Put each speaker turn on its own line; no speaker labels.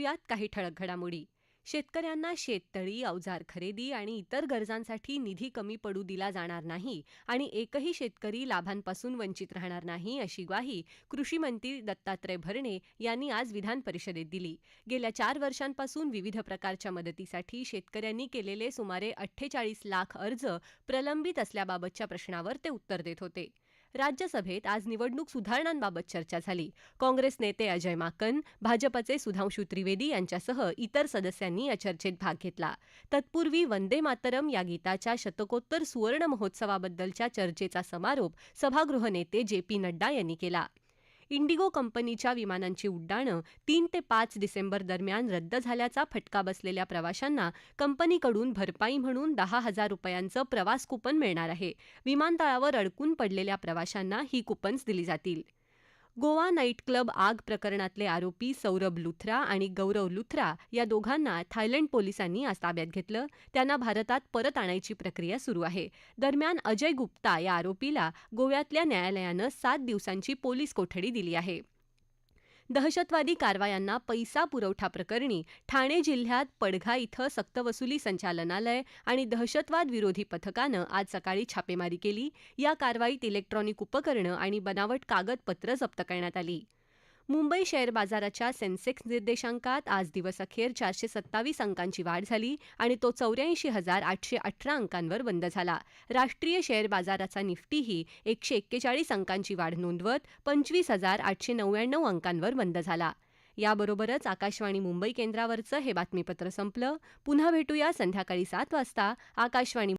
यात काही ठळक घडामोडी. शेतकऱ्यांना शेततळी अवजार खरेदी आणि इतर गरजांसाठी निधी कमी पडू दिला जाणार नाही आणि एकही शेतकरी लाभांपासून वंचित राहणार नाही अशी ग्वाही कृषी मंत्री दत्तात्रय भरणे यांनी आज विधान परिषदेत दिली. गेल्या चार वर्षांपासून विविध प्रकारच्या मदतीसाठी शेतकऱ्यांनी केलेले सुमारे अठ्ठेचाळीस लाख अर्ज प्रलंबित असल्याबाबतच्या प्रश्नावर ते उत्तर देत होते. राज्यसभेत आज निवडणूक सुधारणांबाबत चर्चा झाली. काँग्रेस नेते अजय माकन भाजपचे सुधांशू त्रिवेदी यांच्यासह इतर सदस्यांनी या चर्चेत भाग घेतला. तत्पूर्वी वंदे मातरम या गीताच्या शतकोत्तर सुवर्ण महोत्सवाबद्दलच्या चर्चेचा समारोप सभागृह नेते जे पी नड्डा यांनी केला. इंडिगो कंपनीच्या विमानांची उड्डाणं तीन ते पाच डिसेंबर दरम्यान रद्द झाल्याचा फटका बसलेल्या प्रवाशांना कंपनीकडून भरपाई म्हणून दहा हजार रुपयांचं प्रवास कुपन मिळणार आहे. विमानतळावर अडकून पडलेल्या प्रवाशांना ही कुपन्स दिली जातील. गोवा नाईट क्लब आग प्रकरणातले आरोपी सौरभ लुथरा आणि गौरव लुथरा या दोघांना थायलंड पोलिसांनी आज ताब्यात घेतलं. त्यांना भारतात परत आणायची प्रक्रिया सुरू आहे. दरम्यान अजय गुप्ता या आरोपीला गोव्यातल्या न्यायालयानं सात दिवसांची पोलीस कोठडी दिली आहे. दहशतवादी कारवायांना पैसा पुरवठा प्रकरणी ठाणे जिल्ह्यात पडघा इथं सक्तवसुली संचालनालय आणि दहशतवाद विरोधी पथकानं आज सकाळी छापेमारी केली. या कारवाईत इलेक्ट्रॉनिक उपकरणं आणि बनावट कागदपत्र जप्त करण्यात आली. मुंबई शेअर बाजाराच्या सेन्सेक्स निर्देशांकात आज दिवसअखेर चारशे सत्तावीस अंकांची वाढ झाली आणि तो चौऱ्याऐंशी हजार आठशे अठरा अंकांवर बंद झाला. राष्ट्रीय शेअर बाजाराचा निफ्टीही एकशे एक्केचाळीस अंकांची वाढ नोंदवत पंचवीस हजार आठशे नव्याण्णव अंकांवर बंद झाला. याबरोबरच आकाशवाणी मुंबई केंद्रावरचं हे बातमीपत्र संपलं. पुन्हा भेटूया संध्याकाळी सात वाजता. आकाशवाणी